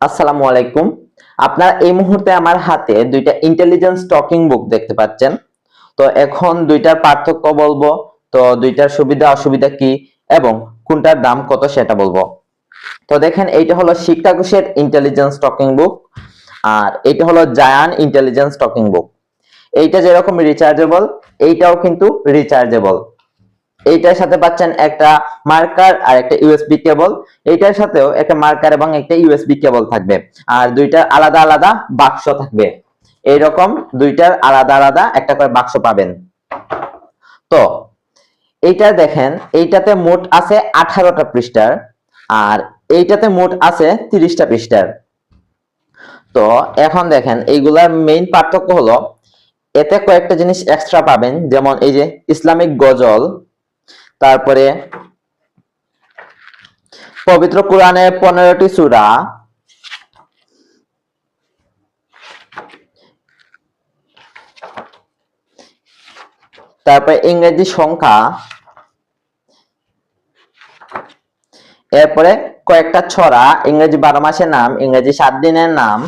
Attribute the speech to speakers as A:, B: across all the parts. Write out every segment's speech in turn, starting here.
A: আসসালামু আলাইকুম। আপনারা এই মুহূর্তে আমার হাতে দুইটা ইন্টেলিজেন্স টকিং বুক দেখতে পাচ্ছেন। তো এখন দুইটার পার্থক্য বলব, তো দুইটার সুবিধা অসুবিধা কি এবং কোনটার দাম কত সেটা বলব। তো দেখেন, এইটা হলো শিক্ষা কোষের ইন্টেলিজেন্স টকিং বুক আর এইটা হলো জায়ান ইন্টেলিজেন্স টকিং বুক এইটা যেরকম রিচার্জেবল এইটাও কিন্তু রিচার্জেবল এইটার সাথে পাচ্ছেন একটা মার্কার আর একটা ইউএসবি কেবল। এইটার সাথেও একটা মার্কার এবং একটা ইউএসবি কেবল থাকবে। আর দুইটার আলাদা আলাদা বাক্স থাকবে। এইরকম দুইটার আলাদা আলাদা একটা করে বাক্স পাবেন। তো, এইটা দেখেন, এইটাতে মোট আছে আঠারোটা পৃষ্ঠার আর এইটাতে মোট আছে তিরিশটা পৃষ্ঠার। তো, এখন দেখেন, এইগুলার মেইন পার্থক্য হলো, এতে কয়েকটা জিনিস এক্সট্রা পাবেন। যেমন এই যে ইসলামিক গজল তারপরে পবিত্র কোরআনের পনেরোটি সূরা। তারপরে ইংরেজি সংখ্যা। এরপরে কয়েকটা ছড়া, ইংরেজি বারো মাসের নাম, ইংরেজি সাত দিনের নাম।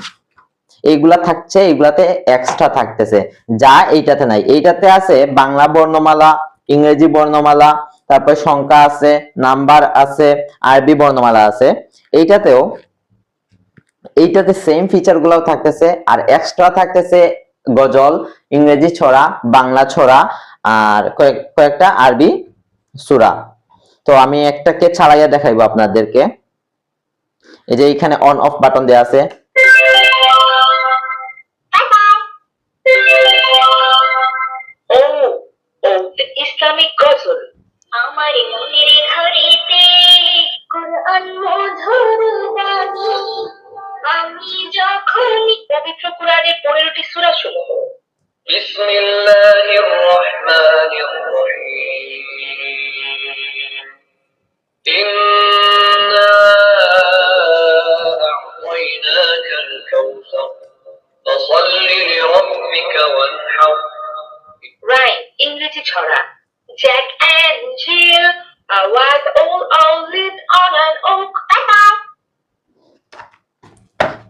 A: এইগুলা থাকছে, এইগুলাতে এক্সট্রা থাকতেছে। যা এইটাতে নাই, এইটাতে আছে বাংলা বর্ণমালা, ইংরেজি বর্ণমালা তারপর সংখ্যা আছে, নাম্বার আছে আরবি বর্ণমালা আছে। এইটাতেও, এইটাতে সেম ফিচার গুলাও থাকতেছে, আর এক্সট্রা থাকতেছে গজল, ইংরেজি ছড়া, বাংলা ছড়া, আর কয়েক- কয়েকটা আরবি সুরা। তো আমি একটাকে ছাড়াইয়া দেখাইবো আপনাদেরকে। এই যে এখানে অন অফ বাটন দেয়া আছে
B: আমি যখন পবিত্র কোরআনের পনেরোটি সূরা
C: শুরু করব। বিসমিল্লাহির রহমানির রহিম। ইন্না আ'তাইনাকাল
B: কাউসার। ইংরেজি ছড়া। জ্যাক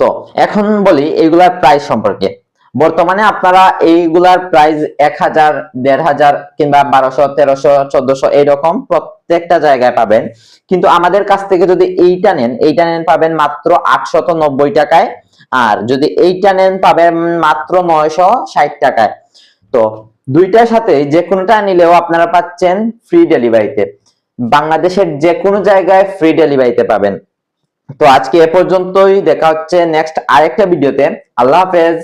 A: তো এখন বলি এইগুলার প্রাইস সম্পর্কে। বর্তমানে আপনারা এইগুলার প্রাইস এক হাজার, দেড় হাজার কিংবা বারোশো, তেরোশো, চোদ্দশো এইরকম প্রত্যেকটা জায়গায় পাবেন। কিন্তু আমাদের কাছ থেকে যদি এইটা নেন এইটা নেন পাবেন মাত্র আটশত নব্বই টাকায়। আর যদি এইটা নেন পাবেন মাত্র নয়শো ষাট টাকায়। তো দুইটার সাথে যে কোনোটা নিলেও আপনারা পাচ্ছেন ফ্রি ডেলিভারিতে বাংলাদেশের যে কোনো জায়গায় ফ্রি ডেলিভারিতে পাবেন। তো আজকে এ পর্যন্তই দেখা হচ্ছে নেক্সট আরেকটা ভিডিওতে আল্লাহ হাফেজ।